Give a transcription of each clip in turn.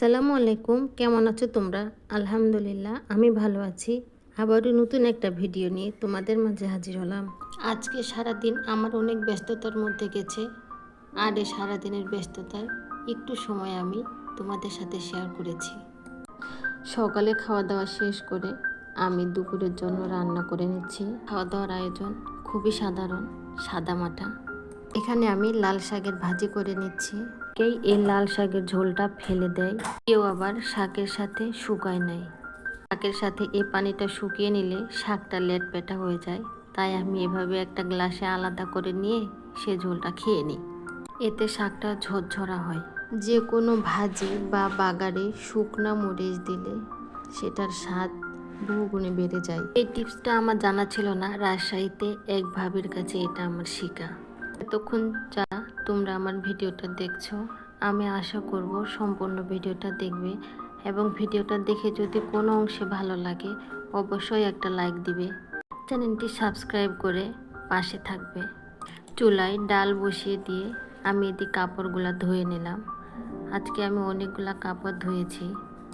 আসসালামু আলাইকুম। কেমন আছো তোমরা? আলহামদুলিল্লাহ, আমি ভালো আছি। আবারও নতুন একটা ভিডিও নিয়ে তোমাদের মাঝে হাজির হলাম। আজকে সারাদিন আমার অনেক ব্যস্ততার মধ্যে গেছে। আর এই সারাদিনের ব্যস্ততায় একটু সময় আমি তোমাদের সাথে শেয়ার করেছি। সকালে খাওয়া দাওয়া শেষ করে আমি দুপুরের জন্য রান্না করে নিচ্ছি। খাওয়া দাওয়ার আয়োজন খুবই সাধারণ সাদামাটা এখানে আমি লাল শাকের ভাজি করে নিচ্ছি। কেই এই লাল শাকের ঝোলটা ফেলে দেয়। কেউ আবার শাকের সাথে শুকায় নেয় শাকের সাথে এই পানিটা শুকিয়ে নিলে শাকটা লেট পেটা হয়ে যায়। তাই আমি এভাবে একটা গ্লাসে আলাদা করে নিয়ে সে ঝোলটা খেয়ে নিই। এতে শাকটা ঝরঝরা হয়। যে কোনো ভাজি বা বাগারে শুকনা মরিচ দিলে সেটার স্বাদ বহুগুণে বেড়ে যায়। এই টিপসটা আমার জানা ছিল না। রাজশাহীতে এক ভাবির কাছে এটা আমার শিকা। এতক্ষণ যা তোমরা আমার ভিডিওটা দেখছ, আমি আশা করব সম্পূর্ণ ভিডিওটা দেখবে এবং ভিডিওটা দেখে যদি কোনো অংশে ভালো লাগে, অবশ্যই একটা লাইক দিবে। চ্যানেলটি সাবস্ক্রাইব করে পাশে থাকবে। চুলায় ডাল বসিয়ে দিয়ে আমি এদিকে কাপড়গুলো ধুয়ে নিলাম। আজকে আমি অনেকগুলা কাপড় ধুয়েছি।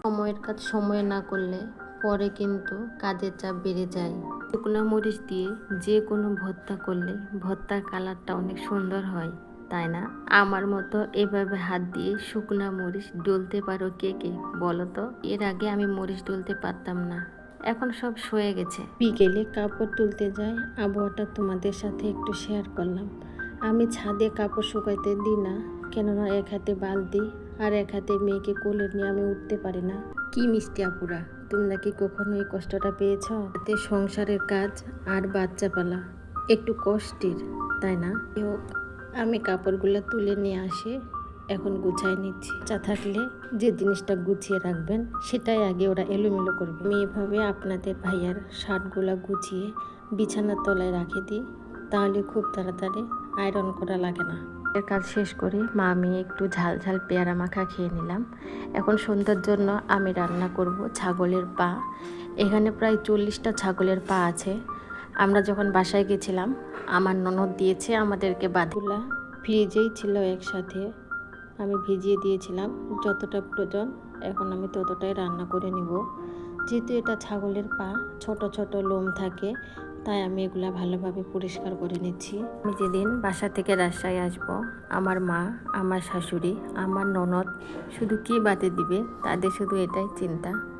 সময়ের কাজ সময়ে না করলে পরে কিন্তু কাজের চাপ বেড়ে যায়। শুকনো মরিচ দিয়ে যে কোনো ভর্তা করলে ভর্তার কালারটা অনেক সুন্দর হয় তাই না? আমার মতো এভাবে হাত দিয়ে শুকনা মরিচ ডলতে পারো কে কে বলো তো? এর আগে আমি মরিচ ডলতে পারতাম না এখন সব সয়ে গেছে। বিকেলে কাপড় তুলতে যাই আবহাওয়াটা তোমাদের সাথে একটু শেয়ার করলাম। আমি ছাদে কাপড় শুকাইতে দিই না কেননা এক হাতে বালতি আর এক হাতে মেয়েকে কোলে নিয়ে আমি উঠতে পারি না। কি মিষ্টি আপুরা। তোমরা কি কখনো এই কষ্টটা পেয়েছ? এতে সংসারের কাজ আর বাচ্চা পালা একটু কষ্টের, তাই না? হোক, আমি কাপড়গুলো তুলে নিয়ে আসে, এখন গুছাই নিচ্ছি। চা থাকলে যে জিনিসটা গুছিয়ে রাখবেন, সেটাই আগে ওরা এলোমেলো করবে। আমি এভাবে আপনাদের ভাইয়ার শার্টগুলো গুছিয়ে বিছানার তলায় রাখে দিই, তাহলে খুব তাড়াতাড়ি আয়রন করা লাগে না। এর কাজ শেষ করে। মা, আমি একটু ঝাল ঝাল পেয়ারা মাখা খেয়ে নিলাম। এখন সন্ধ্যার জন্য আমি রান্না করব ছাগলের পা। এখানে প্রায় চল্লিশটা ছাগলের পা আছে। আমরা যখন বাসায় গেছিলাম, আমার ননদ দিয়েছে আমাদেরকে বাদুলা ফ্রিজেই ছিল একসাথে। আমি ভিজিয়ে দিয়েছিলাম যতটা প্রয়োজন। এখন আমি ততটাই রান্না করে নিব। যেহেতু এটা ছাগলের পা, ছোট ছোট লোম থাকে তাই আমি এগুলা ভালোভাবে পরিষ্কার করে নিচ্ছি। আমি যেদিন বাসা থেকে রাজশাহী আসব, আমার মা, আমার শাশুড়ি, আমার ননদ, শুধু কি বাতে দিবে, তাদের শুধু এটাই চিন্তা।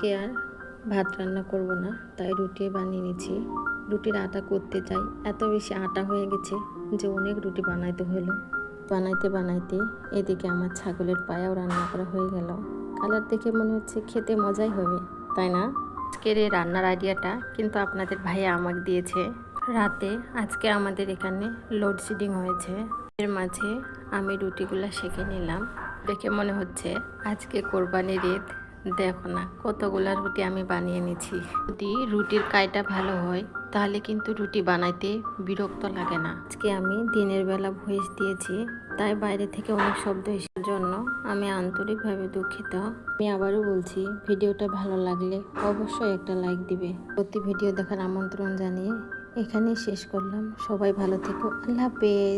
কে আর ভাত রান্না করব না, তাই রুটি বানিয়ে নিচ্ছি। রুটির আটা করতে চাই, এত বেশি আটা হয়ে গেছে যে অনেক রুটি বানাইতে হলো। বানাইতে বানাইতে এদিকে আমার ছাগলের পায়াও রান্না করা হয়ে গেল। কালার দেখে মনে হচ্ছে খেতে মজাই হবে, তাই না? আজকের এই রান্নার আইডিয়াটা কিন্তু আপনাদের ভাইয়া আমাকে দিয়েছে। রাতে আজকে আমাদের এখানে লোডশেডিং হয়েছে। এর মাঝে আমি রুটিগুলো সেঁকে নিলাম। দেখে মনে হচ্ছে আজকে কোরবানির ঈদ। দেখো না, কতগুলা রুটি আমি বানিয়ে নিছি যদি রুটির কাইটা ভালো হয়, তাহলে কিন্তু রুটি বানাইতে বিরক্ত লাগে না। আজকে আমি দিনের বেলা ভয়েস দিয়েছি, তাই বাইরে থেকে অনেক শব্দ এসার জন্য আমি আন্তরিকভাবে দুঃখিত। আমি আবারও বলছি, ভিডিওটা ভালো লাগলে অবশ্যই একটা লাইক দিবে। প্রতি ভিডিও দেখার আমন্ত্রণ জানিয়ে এখানেই শেষ করলাম। সবাই ভালো থেকো। আল্লাহ হাফেজ।